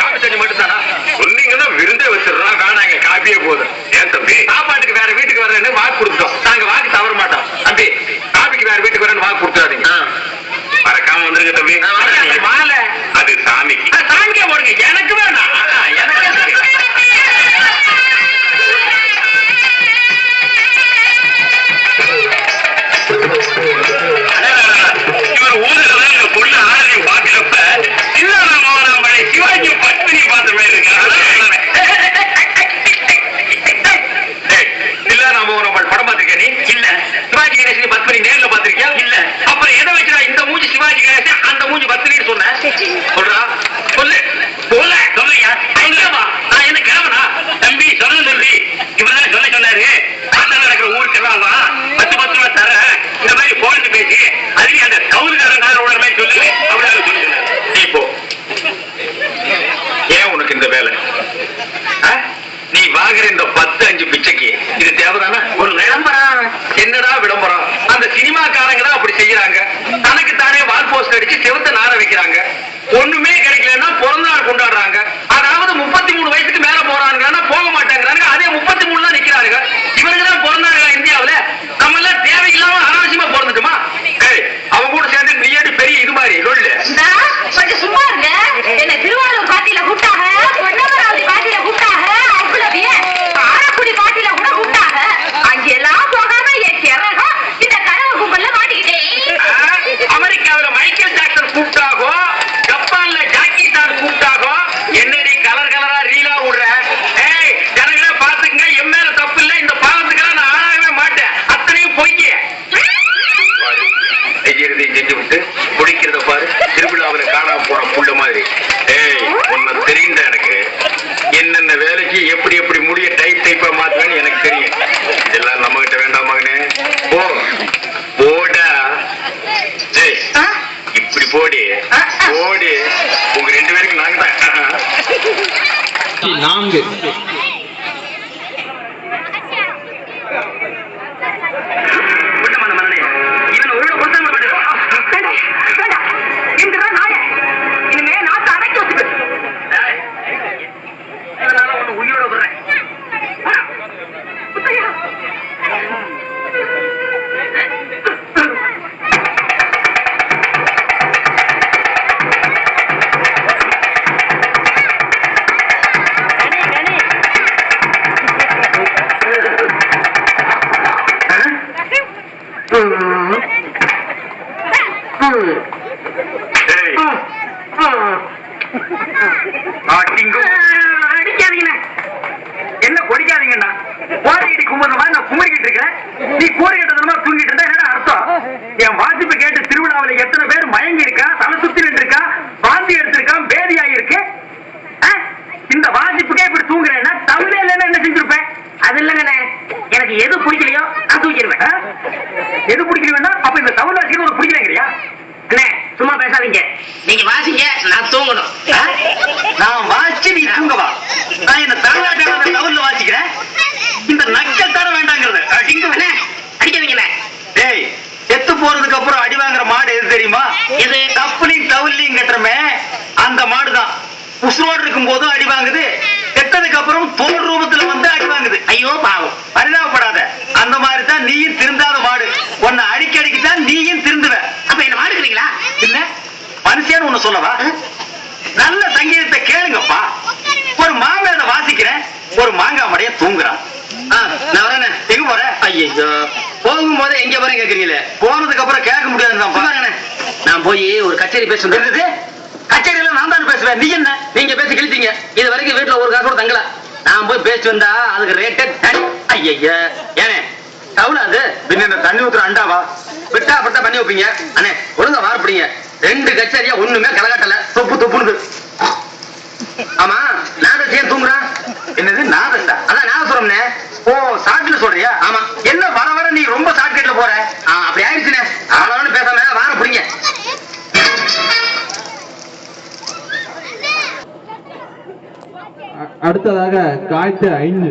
Coffee தண்ணி சொன்னீங்கன்னா விருந்தே வச்சிடலாம் வேணாங்க காபியே போதும். ஏன் தம்பி? சாப்பாட்டுக்கு வேற வீட்டுக்கு வரேன்னு வாக்கு கொடுத்தோம் நாங்க வாக்கு தவற மாட்டோம். தம்பி காபிக்கு வேற வீட்டுக்கு வரேன்னு வாக்கு கொடுத்துறாதீங்க மறக்காம வந்துருங்க தம்பி. அது மாலை. அது சாமிக்கு. சாமிக்கே कुछ बदतरीर सुनना है செஞ்சு விட்டு குடிக்கிறத பாரு. திருவிழாவுல காணாம போன புள்ள மாதிரி. ஏய் உன்னை தெரியுண்டா எனக்கு. என்னென்ன வேலைக்கு எப்படி எப்படி முடிய டைப் டைப்பா மாத்துவேன்னு எனக்கு தெரியும். இதெல்லாம் நம்ம கிட்ட வேண்டாம் மகனே. போ. போடா. டேய் ஆ? இப்படி போடி. போடி. உங்க ரெண்டு பேருக்கு நாங்க தான். நான்கு. இருக்கும் போதும் அடி வாங்குது செத்ததுக்கு அப்புறம் தோல் ரூபத்துல வந்து அடி வாங்குது. ஐயோ பாவம். பரிதாபப்படாத. அந்த மாதிரி தான் நீயும் திருந்தாத மாடு. உன்னை அடிக்கடிக்கு தான் நீயும் திருந்துவ. அப்ப என்ன மாடுக்கிறீங்களா? இல்ல. மனுஷன் ஒண்ணு சொல்லவா? நல்ல சங்கீதத்தை கேளுங்கப்பா. ஒரு மாங்காய் வாசிக்கிறேன். ஒரு மாங்காய் மடைய தூங்குறான். ஆ, நான் வரேனே. எங்க போற? ஐயோ போகும்போது எங்க போறேன் கேக்குறீங்களே? போனதுக்கு அப்புறம் கேட்க முடியாது நான் போய் ஒரு கச்சேரி பேச கச்சேரியில நான் தான் பேசுவேன். நீ என்ன? நீங்க பேசி கிழிச்சிங்க இது வரைக்கும் வீட்டுல ஒரு காசு கூட தங்கல. நான் போய் பேசிட்டு வந்தா அதுக்கு ரேட்டே தனி. ஐயா ஏனே டவுன் அது? பின்ன இந்த தண்ணி ஊத்துற அண்டாவா? பிட்டா பிட்டா பண்ணி வைப்பீங்க. அண்ணே ஒழுங்கா வார்ப்பிடுங்க ரெண்டு கச்சேரியா ஒண்ணுமே கலகட்டல தொப்பு தொப்புனுது. ஆமா நாதஸ் ஏன் தூங்குறான் என்னது நாதஸா அதான் நாதசுரம்னே ஓ சாட்ல சொல்றியா? ஆமா. என்ன வர வர நீ ரொம்ப ஷார்ட்கட்ல போற. அப்படியா? அடுத்ததாக காய்த்து ஐந்து.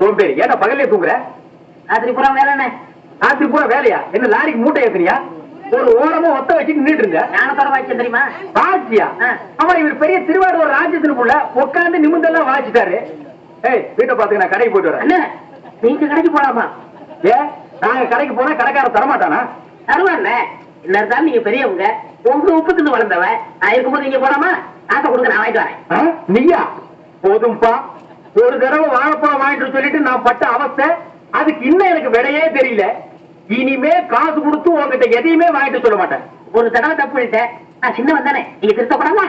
சோம்பேறி. ஏன்டா பகல்லே தூங்குற? ராத்திரி பூரா வேலை ராத்திரி பூரா வேலையா? என்ன லாரிக்கு மூட்டை ஏத்துறியா ஒரு ஓரமா ஒத்த வச்சு நின்னுட்டு இருங்க ஞானத்தோட வாய்ச்சேன் தெரியுமா வாச்சியா. ஆமா இவர் பெரிய திருவாரூர் ராஜ்யத்தினுக்குள்ள உட்கார்ந்து நிமிந்தெல்லாம் வாச்சிட்டாரு ஏய் வீட்டை பாத்துக்க நான் கடைக்கு போயிட்டு வரேன். நீங்க கடைக்கு போலாமா? ஏ நாங்க கடைக்கு போனா கடைக்காரன் தரமாட்டானா? தருவாண்ணே இருந்தாலும் நீங்க பெரியவங்க. உங்க உப்பு தின்னு வளர்ந்தவன். நான் இருக்கும்போது நீங்க போலாமா? காசை கொடுங்க நான் வாங்கிட்டு வரேன்? நீயா? போதும்பா. ஒரு தடவை வாழைப்பழம் வாங்கிட்டு சொல்லிட்டு நான் பட்ட அவஸ்தை அதுக்கு இன்னும் எனக்கு விடையே தெரியல. இனிமே காசு கொடுத்து உங்ககிட்ட எதையுமே வாங்கிட்டு சொல்ல மாட்டேன். ஒரு தடவை தப்பு பண்ணிட்டேன். நான் சின்னவன் தானே. நீங்க திருத்தப்படாமா.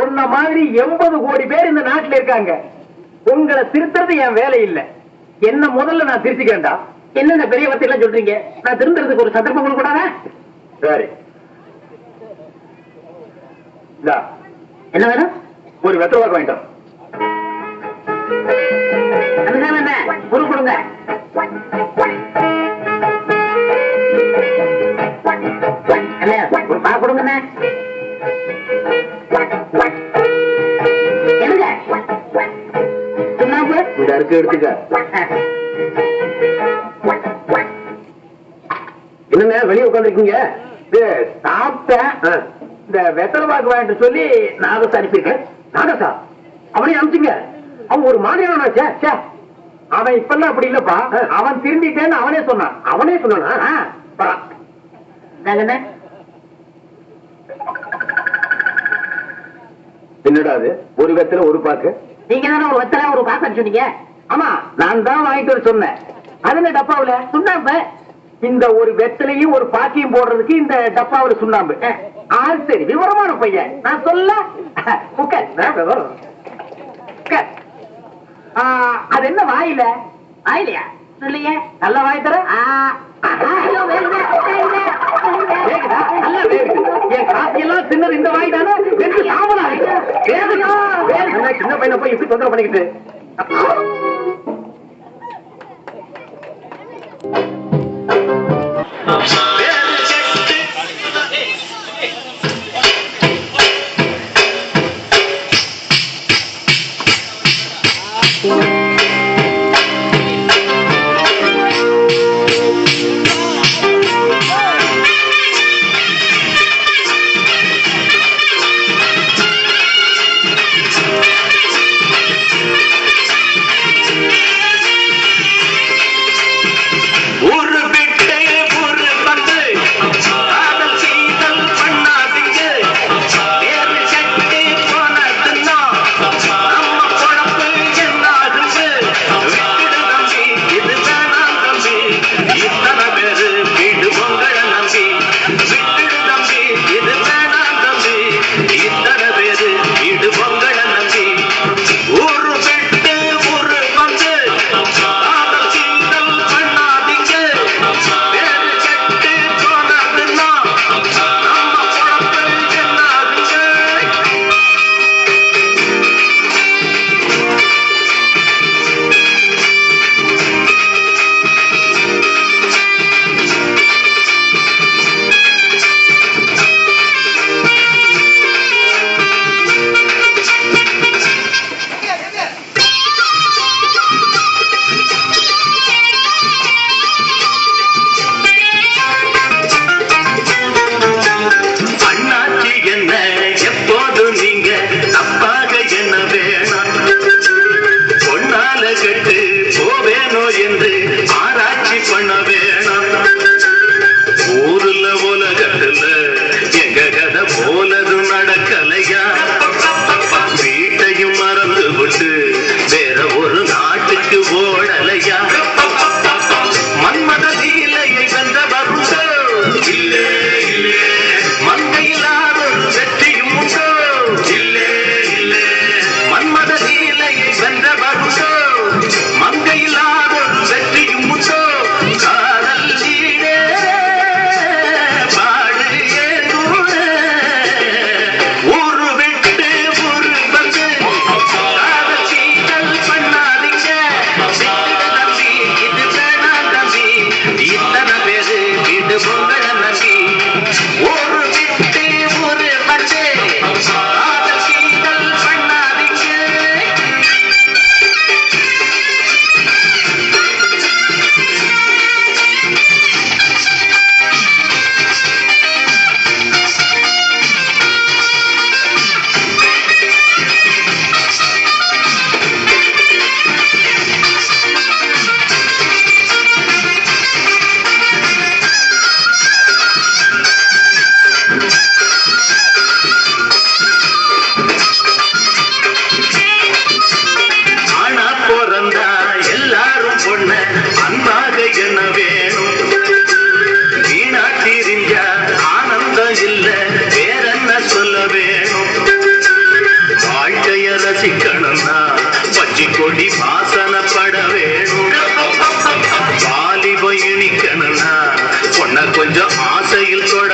உன்ன மாதிரி எண்பது கோடி பேர் இந்த நாட்டுல இருக்காங்க. உங்களை திருத்துறது என் வேலை இல்ல. என்ன முதல்ல நான் திருத்திக்கிறேன்டா? என்னென்ன பெரிய வார்த்தை எல்லாம் சொல்றீங்க? நான் திருந்துறதுக்கு ஒரு சந்தர்ப்பம் கொடுக்க கூடாதா சரி என்ன வேணும்? ஒரு வெத்தலை வாங்கிட்டோம் ஒரு கொடுங்க. ஒரு பா கொடுங்கண்ணே என்னங்க? சுண்ணாம்பு? இந்த அருக்கு எடுத்துக்க. என்னங்க வெளியே உட்காந்துருக்கீங்க சாப்பிட்டேன். இந்த வெத்தலை பாக்கு வாங்கிட்டு சொல்லி நாகசா அனுப்பியிருக்கேன். நாகசா அவனையும் அனுப்பிச்சிங்க. அவன் ஒரு மாதிரியான சே சே. அவன் இப்பெல்லாம் அப்படி இல்லப்பா. அவன் திரும்பிட்டேன்னு அவனே சொன்னான். அவனே சொன்னானா? என்னடா அது? ஒரு வெத்தலை ஒரு பாக்கு? நீங்க தானே ஒரு வெத்தலை ஒரு பாசம் சொன்னீங்க? ஆமா நான் தான் வாங்கிட்டு வர சொன்னேன். அதுல டப்பாவுல? சுண்ணாம்பு. இந்த ஒரு வெத்தலையும் ஒரு பாக்கியும் போடுறதுக்கு இந்த டப்பாவுல சுண்ணாம்பு. ஆ சரி விவரமான பையன். நான் சொல்ல. ஆ, அது என்ன வாயில? ஆயிலையா இல்லையே நல்ல வாய் தர. என் காசு எல்லாம் தின்னது இந்த வாய் தானே? சின்ன பையனை போய் இப்படி தொந்தரவு பண்ணிக்கிட்டு? ரசிக்கணும்னா பஜ்ஜி கொடி வாசனப்பட வேணும். வாலிப இனிக்கணும்னா பொண்ண கொஞ்சம் ஆசையில் தொட